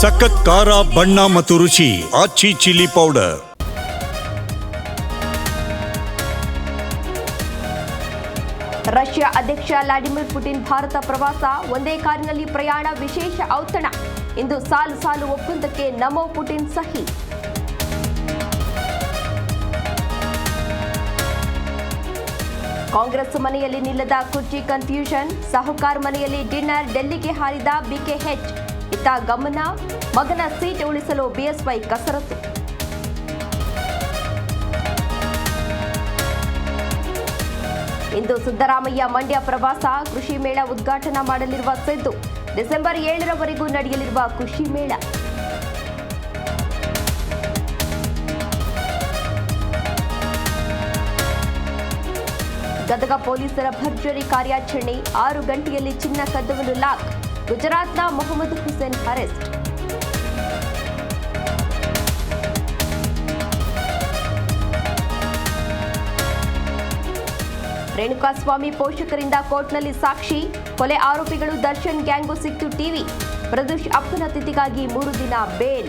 ಸಖತ್ ಖಾರ, ಬಣ್ಣ ಮತ್ತು ರುಚಿ, ಆಚಿ ಚಿಲ್ಲಿ ಪೌಡರ್. ರಷ್ಯಾ ಅಧ್ಯಕ್ಷ ವ್ಲಾಡಿಮಿರ್ ಪುಟಿನ್ ಭಾರತ ಪ್ರವಾಸ ಒಂದೇ ಕಾರಿನಲ್ಲಿ ಪ್ರಯಾಣ ವಿಶೇಷ ಔತಣ. ಇಂದು ಸಾಲು ಸಾಲು ಒಪ್ಪಂದಕ್ಕೆ ನಮೋ ಪುಟಿನ್ ಸಹಿ. ಕಾಂಗ್ರೆಸ್ ಮನೆಯಲ್ಲಿ ನಿಲ್ಲದ ಕುರ್ಚಿ ಕನ್ಫ್ಯೂಷನ್ ಸಾಹುಕಾರ್ ಮನೆಯಲ್ಲಿ ಡಿನ್ನರ್, ಡೆಲ್ಲಿಗೆ ಹಾರಿದ ಬಿಕೆಎಚ್. ಇತ್ತ ಗಮನ ಮಗನ ಸೀಟ್ ಉಳಿಸಲು ಬಿಎಸ್ವೈ ಕಸರತ್ತು. ಇಂದು ಸಿದ್ದರಾಮಯ್ಯ ಮಂಡ್ಯ ಪ್ರವಾಸ ಕೃಷಿ ಮೇಳ ಉದ್ಘಾಟನಾ ಮಾಡಲಿರುವ ಸಿದ್ದು. ಡಿಸೆಂಬರ್ ಏಳರವರೆಗೂ ನಡೆಯಲಿರುವ ಕೃಷಿ ಮೇಳ. ಗದಗ ಪೊಲೀಸರ ಭರ್ಜರಿ ಕಾರ್ಯಾಚರಣೆ ಆರು ಗಂಟೆಯಲ್ಲಿ ಚಿನ್ನ ಕದ್ದವನ್ನು ಲಾಕ್. ಗುಜರಾತ್ನ ಮೊಹಮ್ಮದ್ ಹುಸೇನ್ ಅರೆಸ್ಟ್ ರೇಣುಕಾಸ್ವಾಮಿ ಪೋಷಕರಿಂದ ಕೋರ್ಟ್ನಲ್ಲಿ ಸಾಕ್ಷಿ, ಕೊಲೆ ಆರೋಪಿಗಳು ದರ್ಶನ್ ಗ್ಯಾಂಗು ಸಿಕ್ತು ಟಿವಿ. ಪ್ರದೋಷ್ ಅಪ್ಪನ ತಿಥಿಗಾಗಿ ಮೂರು ದಿನ ಬೇಲ್.